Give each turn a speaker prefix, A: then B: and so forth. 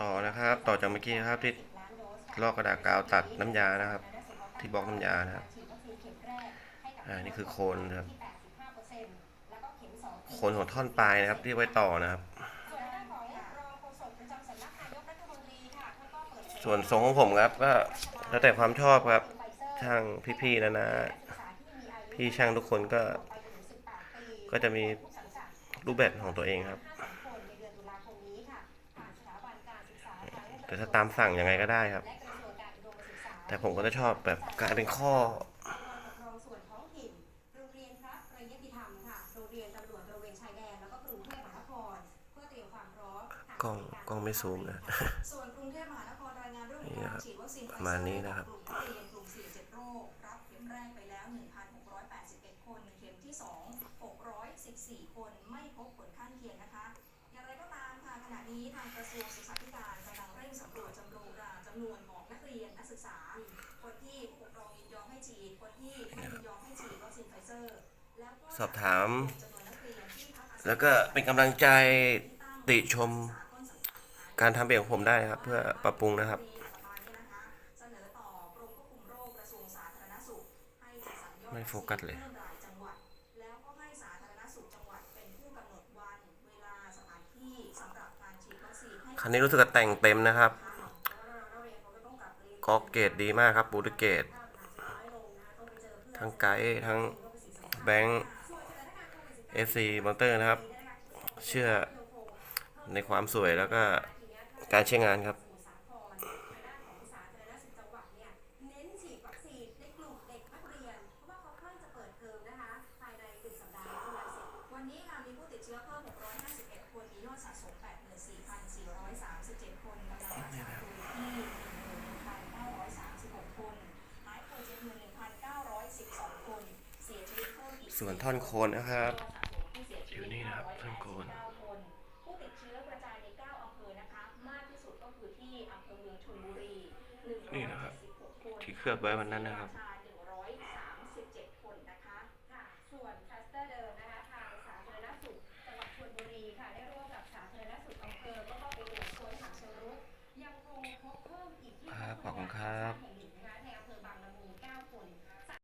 A: ต่อนะครับ ต่อจากเมื่อกี้นะครับที่ลอกกระดาษกาวตัดน้ำยานะครับ ที่บล็อกน้ำยานะครับอ่านี่คือโคนนะครับโคนของท่อนปลายนะครับ ที่ไว้ต่อนะครับ ส่วนทรงของผมครับก็แล้วแต่ความชอบครับช่างพี่ๆนะนะพี่ช่างทุกคนก็ ก็จะมีรูปแบบของตัวเองครับ แต่ถ้าตามสั่งยังไงก็ได้ครับ แต่ผมก็จะชอบแบบการเป็นข้อ
B: รองส่วนท้องถิ่นโรงเรียนพระไตรยติธรรมค่ะโรงเรียนตำรวจตระเวนชายแดนแล้วก็กรุงเทพมหานครเพื่อเตรียมความพร้อม
A: กล้องกล้องไม่ซูมนะ
B: ส่วนกรุงเทพมหานครรายงานเรื่อง
A: นี่
B: ของ
A: นะครั
B: กา
A: บ
B: รฉีดวัคซีนไฟ
A: ประมาณนี้นะครับ
B: กลุ่มนักเรียนกลุ่มเสี่ยงเจ็ดโรครับเข็มแรกไปแล้ว1,681คนเข็มที่2 614คนไม่พบผลข้างเคียงนะคะ อย่างไรก็ตามค่ะขณะนี้ทางกระทรวงศึกษา ษา คนที่ผู้ปกครองยินยอมให้ฉีด คนที่ไม่ยินยอมให้ฉีดวัคซีนไฟเซอร์ แล้วก็
A: สอบถาม
B: จำนวนนักเรียนที่พักอาศัย
A: แล้วก็เป็นกำลังใจติชมการทำเพลงของผมได้นะครับ เพื่อปรับปรุงนะครับ
B: เสนอต่อกรมควบคุมโรคกระทรวงสาธารณสุขให้จัดสรรยอด
A: ไม่โฟกัสเลย
B: พิ่มรายจังหวัดแล้วก็ให้สาธารณสุขจังหวัดเป็นผู้กำหนดวันเวลาสถานที่สำหรับการฉีดวัคซีนให้
A: คันนี้รู้สึกจะแต่งเต็มนะครับ ก็เกรดดีมากครับบูตเกต ทั้งไกด์ทั้งแบงค์เอซีมอเตอร์นะครับ เชื่อในความสวยแล้วก็การใช้งานครับ
B: วันนี้ค่ะมีผู้ติดเชื้อเพิ่ม651 คน มียอดสะสม 84,437 คนกำลังรักษาตัวอยู่ที่ 11,936 คน หายป่วย71,912 คน เสียชีวิตเพิ่มอีก
A: ส่วนท่อนโคนนะครับอยู่นี่นะครับท่อนโคน
B: นผู้ติดเชื้อกระจายใน9อำเภอนะคะมากที่สุดก็คือที่อำเภอเมืองชลบุรี
A: นี่นะครับที่เคลือบไว้วันนั้นนะครับ
B: ชา137คนนะคะส่วนทัสเตอร์เดิมนะคะทางสาธารณสุขจังหวัดชลบุรีค่ะได้ร่วมกับสาธารณสุขอำเภอก็ไปตรวจค้นหาเชื้อโรคยังคงพบเพิ่มอีก
A: ครับขอบคุณครับ